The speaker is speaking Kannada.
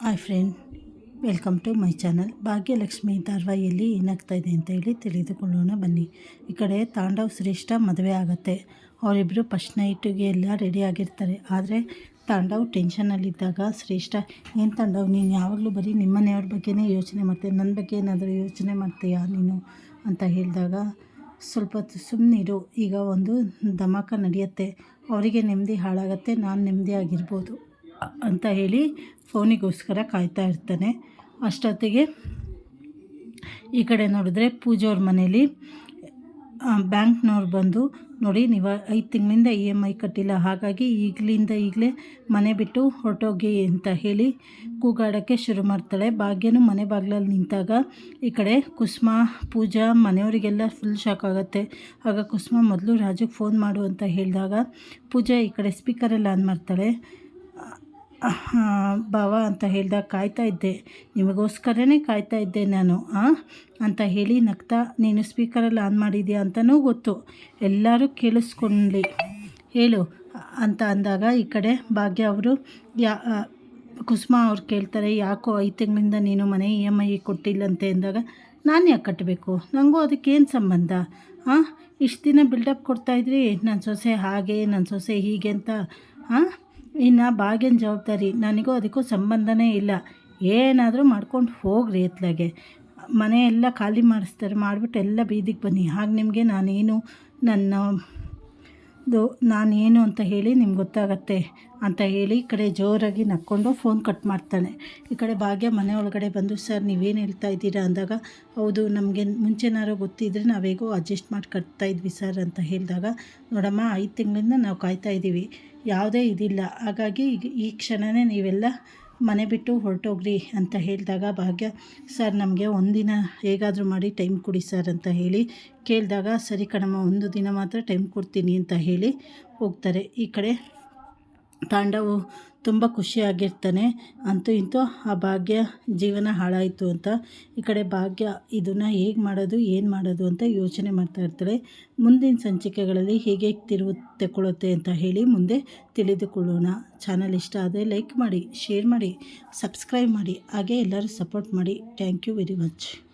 Hi friend, welcome to my channel. Bhagyalakshmi ಧಾರಾವಾಹಿಯಲ್ಲಿ ಏನಾಗ್ತಾಯಿದೆ ಅಂತ ಹೇಳಿ ತಿಳಿದುಕೊಳ್ಳೋಣ ಬನ್ನಿ. ಈ ಕಡೆ ತಾಂಡವ್ ಶ್ರೇಷ್ಠ ಮದುವೆ ಆಗುತ್ತೆ. ಅವರಿಬ್ಬರು ಫಸ್ಟ್ ನೈಟಿಗೆ ಎಲ್ಲ ರೆಡಿ ಆಗಿರ್ತಾರೆ. ಆದರೆ ತಾಂಡವ್ ಟೆನ್ಷನಲ್ಲಿದ್ದಾಗ ಶ್ರೇಷ್ಠ, ಏನು ತಾಂಡವ್, ನೀನು ಯಾವಾಗಲೂ ಬರೀ ನಿಮ್ಮನೆಯವ್ರ ಬಗ್ಗೆನೇ ಯೋಚನೆ ಮಾಡ್ತೀಯ? ನನ್ನ ಬಗ್ಗೆ ಏನಾದರೂ ಯೋಚನೆ ಮಾಡ್ತೀಯಾ ನೀನು? ಅಂತ ಹೇಳಿದಾಗ, ಸ್ವಲ್ಪ ಸುಮ್ಮನಿರು ಈಗ ಒಂದು ಧಮಾಕ ನಡೆಯುತ್ತೆ. ಅವರಿಗೆ ನೆಮ್ಮದಿ ಹಾಳಾಗತ್ತೆ. ನಾನು ನೆಮ್ಮದಿಯಾಗಿರ್ಬೋದು ಅಂತ ಹೇಳಿ ಫೋನಿಗೋಸ್ಕರ ಕಾಯ್ತಾ ಇರ್ತಾನೆ. ಅಷ್ಟೊತ್ತಿಗೆ ಈ ಕಡೆ ನೋಡಿದ್ರೆ ಪೂಜೋರ ಮನೇಲಿ ಬ್ಯಾಂಕ್ನವ್ರು ಬಂದು ನೋಡಿ, ನೀವು ಐದು ತಿಂಗಳಿಂದ ಇ ಎಂ ಐ ಕಟ್ಟಿಲ್ಲ, ಹಾಗಾಗಿ ಈಗಲಿಂದ ಈಗಲೇ ಮನೆ ಬಿಟ್ಟು ಹೊರಟೋಗಿ ಅಂತ ಹೇಳಿ ಕೂಗಾಡೋಕ್ಕೆ ಶುರು ಮಾಡ್ತಾಳೆ. ಭಾಗ್ಯನೂ ಮನೆ ಬಾಗಿಲಲ್ಲಿ ನಿಂತಾಗ ಈ ಕಡೆ ಕುಸುಮ, ಪೂಜಾ ಮನೆಯವರಿಗೆಲ್ಲ ಫುಲ್ ಶಾಕ್ ಆಗುತ್ತೆ. ಆಗ ಕುಸುಮ, ಮೊದಲು ರಾಜುಗೆ ಫೋನ್ ಮಾಡು ಅಂತ ಹೇಳಿದಾಗ ಪೂಜಾ ಈ ಕಡೆ ಸ್ಪೀಕರಲ್ಲಿ ಆನ್ ಮಾಡ್ತಾಳೆ. ಭಾವ ಅಂತ ಹೇಳಿದಾಗ ಕಾಯ್ತಾ ಇದ್ದೆ. ನಿಮಗೋಸ್ಕರನೇ ಕಾಯ್ತಾ ಇದ್ದೆ ನಾನು ಅಂತ ಹೇಳಿ ನಗ್ತಾ, ನೀನು ಸ್ಪೀಕರಲ್ಲಿ ಆನ್ ಮಾಡಿದ್ಯಾ ಅಂತಲೂ ಗೊತ್ತು. ಎಲ್ಲರೂ ಕೇಳಿಸ್ಕೊಳ್ಳಿ ಹೇಳು, ಅಂತ ಅಂದಾಗ ಈ ಕಡೆ ಭಾಗ್ಯ ಅವರು, ಯಾ ಕುಸುಮ ಅವ್ರು ಕೇಳ್ತಾರೆ, ಯಾಕೋ ಐದು ತಿಂಗಳಿಂದ ನೀನು ಮನೆ ಇ ಎಂ ಐ ಕೊಟ್ಟಿಲ್ಲಂತೆ ಅಂದಾಗ, ನಾನು ಯಾಕೆ ಕಟ್ಟಬೇಕು ನನಗೂ ಅದಕ್ಕೇನು ಸಂಬಂಧ? ಹಾಂ ಇಷ್ಟು ದಿನ ಬಿಲ್ಡಪ್ ಕೊಡ್ತಾಯಿದ್ರಿ ನನ್ನ ಸೊಸೆ ಹಾಗೆ ನನ್ನ ಸೊಸೆ ಹೀಗೆ ಅಂತ ಹಾಂ ಇನ್ನು ಭಾಗ್ಯನ ಜವಾಬ್ದಾರಿ, ನನಗೂ ಅದಕ್ಕೂ ಸಂಬಂಧನೇ ಇಲ್ಲ. ಏನಾದರೂ ಮಾಡ್ಕೊಂಡು ಹೋಗ್ರಿ ಎತ್ಲಾಗೆ. ಮನೆ ಎಲ್ಲ ಖಾಲಿ ಮಾಡಿಸ್ತಾರೆ, ಮಾಡಿಬಿಟ್ಟು ಎಲ್ಲ ಬೀದಿಗೆ ಬನ್ನಿ. ಹಾಗೆ ನಿಮಗೆ ನಾನೇನು ನನ್ನ ಇದು ನಾನೇನು ಅಂತ ಹೇಳಿ ನಿಮ್ಗೆ ಗೊತ್ತಾಗತ್ತೆ ಅಂತ ಹೇಳಿ ಈ ಕಡೆ ಜೋರಾಗಿ ನಕ್ಕೊಂಡು ಫೋನ್ ಕಟ್ ಮಾಡ್ತಾನೆ. ಈ ಕಡೆ ಭಾಗ್ಯ ಮನೆ ಒಳಗಡೆ ಬಂದು, ಸರ್, ನೀವೇನು ಹೇಳ್ತಾ ಇದ್ದೀರಾ? ಅಂದಾಗ, ಹೌದು, ನಮಗೆ ಮುಂಚೆನಾರು ಗೊತ್ತಿದ್ರೆ ನಾವೇಗೋ ಅಡ್ಜಸ್ಟ್ ಮಾಡಿ ಕಟ್ತಾ ಇದ್ವಿ ಸರ್ ಅಂತ ಹೇಳಿದಾಗ, ನೋಡಮ್ಮ, ಐದು ತಿಂಗಳಿಂದ ನಾವು ಕಾಯ್ತಾ ಇದ್ದೀವಿ ಯಾವುದೇ ಇದಿಲ್ಲ. ಹಾಗಾಗಿ ಈ ಕ್ಷಣವೇ ನೀವೆಲ್ಲ ಮನೆ ಬಿಟ್ಟು ಹೊರಟೋಗ್ರಿ ಅಂತ ಹೇಳಿದಾಗ ಭಾಗ್ಯ, ಸರ್, ನಮಗೆ ಒಂದಿನ ಹೇಗಾದರೂ ಮಾಡಿ ಟೈಮ್ ಕೊಡಿ ಸರ್ ಅಂತ ಹೇಳಿ ಕೇಳಿದಾಗ, ಸರಿ ಕಣಮ್ಮ, ಒಂದು ದಿನ ಮಾತ್ರ ಟೈಮ್ ಕೊಡ್ತೀನಿ ಅಂತ ಹೇಳಿ ಹೋಗ್ತಾರೆ. ಈ ಕಡೆ ತಾಂಡವು ತುಂಬ ಖುಷಿಯಾಗಿರ್ತಾನೆ. ಅಂತೂ ಇಂತೂ ಆ ಭಾಗ್ಯ ಜೀವನ ಹಾಳಾಯಿತು ಅಂತ. ಈ ಕಡೆ ಭಾಗ್ಯ ಇದನ್ನು ಹೇಗೆ ಮಾಡೋದು, ಏನು ಮಾಡೋದು ಅಂತ ಯೋಚನೆ ಮಾಡ್ತಾ ಇರ್ತಾಳೆ ಮುಂದಿನ ಸಂಚಿಕೆಗಳಲ್ಲಿ ಹೇಗೆ ತಿರುವು ತಗೊಳ್ಳುತ್ತೆ ಅಂತ ಹೇಳಿ ಮುಂದೆ ತಿಳಿದುಕೊಳ್ಳೋಣ. ಚಾನಲ್ ಇಷ್ಟ ಆದರೆ ಲೈಕ್ ಮಾಡಿ, ಶೇರ್ ಮಾಡಿ, ಸಬ್ಸ್ಕ್ರೈಬ್ ಮಾಡಿ, ಹಾಗೆ ಎಲ್ಲರೂ ಸಪೋರ್ಟ್ ಮಾಡಿ. Thank you very much.